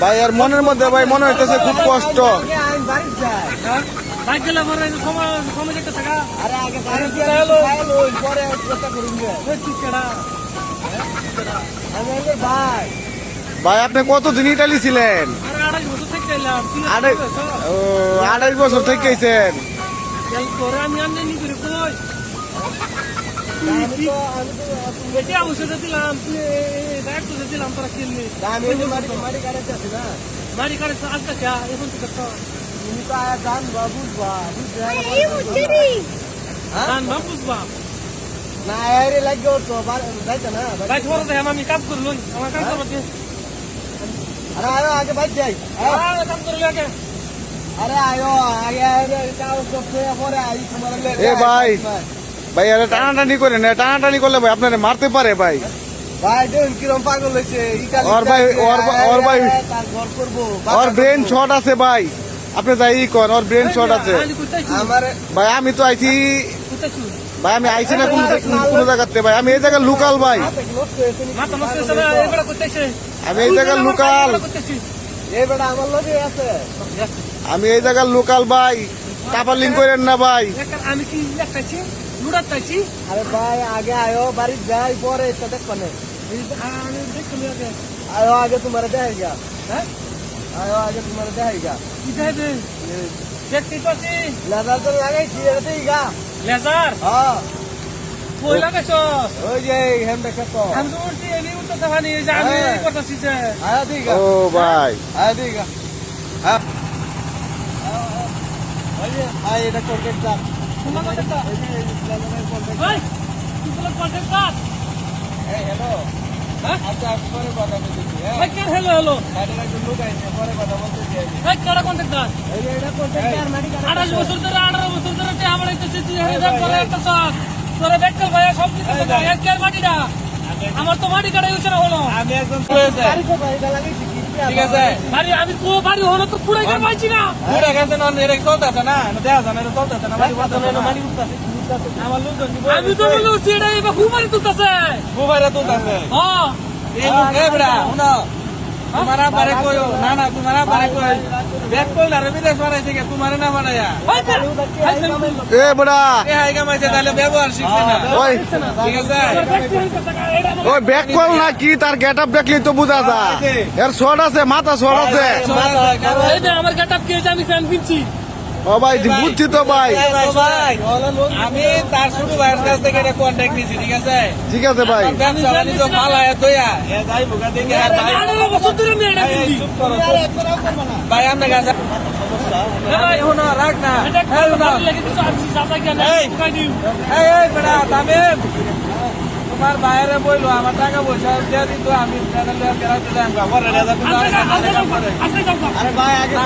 ভাই, আর মনের মধ্যে ভাই, মনে হইতেছে খুব কষ্ট। আমি আমি ভাই, আপনি কতদিন ইটালি ছিলেন? আড়াই বছর থেকে এলাম দিলাম। তো দিলাম তোরা কিনলি মারি করে আজকে এখন তো হ্যাঁ? দান না এর লাগে তো যাইতে না ভাই তোমার দেখ আমি কাম করল আমার কাম করব দিয়ে আরে আয় আগে বাইক যাই। আরে কাম করল আগে। আরে আয়ো আগে আগে কাউ করতে পরে আই তোমার এ ভাই। ভাই আরে টানাটানি করে না টানাটানি করলে ভাই আপনারে মারতে পারে ভাই। ভাই দেখুন কিরম পাগল হয়েছে ওর ভাই- ওর ভাই- ওর ভাই- তার ঘর করব ওর ব্রেন শর্ট আছে ভাই। আপনি যাই ই কর ওর ব্রেন শর্ট আছে। আমি ভাই আমি তো আইছি ভাই আমি আইছি না কোন কোন জায়গাতে ভাই আমি এই জায়গায় লোকাল ভাই। আমি এই জায়গার লোকাল এই বেটা আমার লগে আছে। আমি এই জায়গার লোকাল ভাই। কাপালিং করেন না ভাই। আমি কি একটাছি লুড়াত পাইছি আরে ভাই আগে আয়ো বাড়ি যাই পরে এটা দেখো না আমি দেখছি আগে আয়ো আগে তোমার দেখাইগা হ্যাঁ আয়ো আগে তোমার দেখাইগা কি যাইবে দেখতে পাচ্ছি লাদার তো লাগাইছি এটাতেই গা লেজার হ্যাঁ কই লাগাইছস ওই যে হেম দেখে তো আমি তো উঠছি এমনি উঠতে থাকানি যে আমি হ্যাঁ। এই করতেছি যে আয়া দিগা ও ভাই আয়া দিগা হ্যাঁ ওই যে ভাই এটা কন্টেক্ট আঠাশ বছর ধরে আঠারো বছর ধরে আমার একটা তুই করে একটা সব তোরা ব্যাগ ভাই সব কিছু এক কেয়ার মাটিটা আমার তো মাটি কাটা ইউজ হলো আমি একদম ঠিক আছে? বাড়ি আমি কো বাড়ি হলো তো পুরো করে পাইছি না। পুরা গেছে না এর চলতেছে না চলতেছে বাড়ি উঠতাছে আমার লোকজন আমি তো বলি সেটা এবার ঘুমারি তুলতেছে। মোবাইলে তুলতেছে। হ্যাঁ এই লোক এ বেড়া তোমারা পারে কই না না তোমারা বারে কই ব্যাগ কইলা রে বিদেশ বানাইছে কে? তোমারে না বানায়া? এ বড়া। এ হাই কামাইছে তাহলে ব্যবহার শিখছে না। ওই। ঠিক আছে? ওই ব্যাক কল না কি তার গেট আপ দেখলেই তো বোঝা যায়। এর শর্ট আছে মাথা শর্ট আছে। এই যে আমার গেটআপ কি আমি ফ্যান কিনছি। ও ভাই বুঝছি তো ভাই। আমি তার শুরু ভাইয়ের কাছ থেকে এটা কন্ট্যাক্ট নিছি ঠিক আছে? ঠিক আছে ভাই। ব্যবসা বাণিজ্য ভালো হয় তোয়া। এ যাই ভাই আপনার কাছে রাখ না। তোমার বাইরে বইলো আমার টাকা পয়সা দিয়ে দিত আমি আর ভাই আগে